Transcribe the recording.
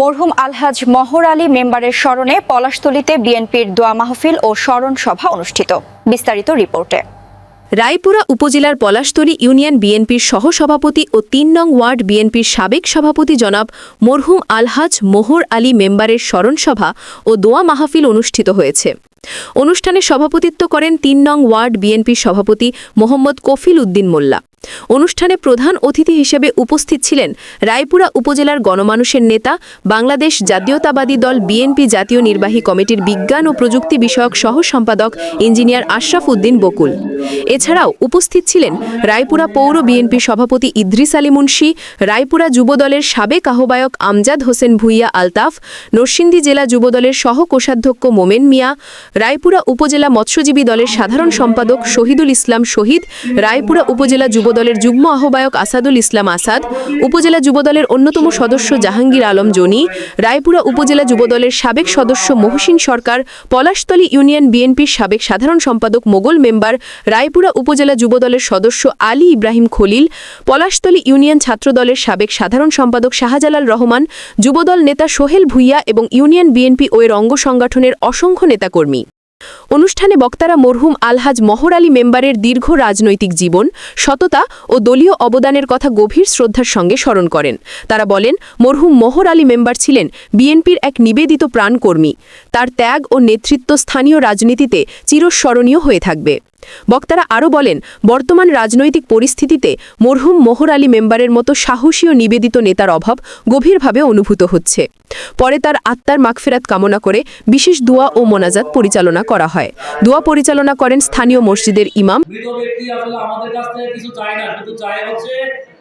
মরহুম আলহাজ মহর আলী মেম্বারের স্মরণে পলাশতলীতে বিএনপির দোয়া মাহফিল ও স্মরণ সভা অনুষ্ঠিত। বিস্তারিত রিপোর্টে। রায়পুরা উপজেলার পলাশতলী ইউনিয়ন বিএনপির সহসভাপতি ও তিন নং ওয়ার্ড বিএনপির সাবেক সভাপতি জনাব মরহুম আলহাজ মোহর আলী মেম্বারের স্মরণসভা ও দোয়া মাহফিল অনুষ্ঠিত হয়েছে। অনুষ্ঠানে সভাপতিত্ব করেন তিন নং ওয়ার্ড বিএনপির সভাপতি মোহাম্মদ কফিল উদ্দিন মোল্লা। অনুষ্ঠানে প্রধান অতিথি হিসেবে উপস্থিত ছিলেন রায়পুরা উপজেলার গণমানুষের নেতা, বাংলাদেশ জাতীয়তাবাদী দল বিএনপি জাতীয় নির্বাহী কমিটির বিজ্ঞান ও প্রযুক্তি বিষয়ক সহ সম্পাদক ইঞ্জিনিয়ার আশরাফ উদ্দিন বকুল। এছাড়াও উপস্থিত ছিলেন রায়পুরা পৌর বিএনপি সভাপতি ইদ্রিস আলী মুন্সি, রায়পুরা যুবদলের সাবেক আহ্বায়ক আমজাদ হোসেন ভুইয়া আলতাফ, নরসিংদী জেলা যুবদলের সহ কোষাধ্যক্ষ মোমেন মিয়া, রায়পুরা উপজেলা মৎস্যজীবী দলের সাধারণ সম্পাদক শহীদুল ইসলাম শহীদ, রায়পুরা উপজেলা যুবদলের যুগ্ম আহ্বায়ক আসাদুল ইসলাম আসাদ, উপজেলা যুবদলের অন্যতম সদস্য জাহাঙ্গীর আলম জনি, রায়পুরা উপজেলা যুবদলের সাবেক সদস্য মহসিন সরকার, পলাশতলী ইউনিয়ন বিএনপির সাবেক সাধারণ সম্পাদক মোগল মেম্বার রায়পুরা উপজেলা যুবদলের সদস্য আলী ইব্রাহিম খলিল, পলাশতলী ইউনিয়ন ছাত্রদলের সাবেক সাধারণ সম্পাদক শাহজালাল রহমান, যুবদল নেতা সোহেল ভুইয়া এবং ইউনিয়ন বিএনপি ও এর অঙ্গ সংগঠনের অসংখ্য নেতাকর্মী। অনুষ্ঠানে বক্তারা মরহুম আলহাজ মহর আলী মেম্বারের দীর্ঘ রাজনৈতিক জীবন, সততা ও দলীয় অবদানের কথা গভীর শ্রদ্ধার সঙ্গে স্মরণ করেন। তারা বলেন, মরহুম মহর আলী মেম্বার ছিলেন বিএনপির এক নিবেদিত প্রাণকর্মী। তার ত্যাগ ও নেতৃত্ব স্থানীয় রাজনীতিতে চিরস্মরণীয় হয়ে থাকবে। বক্তারা আরও বলেন, বর্তমান রাজনৈতিক পরিস্থিতিতে মরহুম মোহর আলী মেম্বারের মতো সাহসী ও নিবেদিত নেতার অভাব গভীরভাবে অনুভূত হচ্ছে। পরে তার আত্মার মাগফেরাত কামনা করে বিশেষ দোয়া ও মোনাজাত পরিচালনা করা হয়। দোয়া পরিচালনা করেন স্থানীয় মসজিদের ইমাম।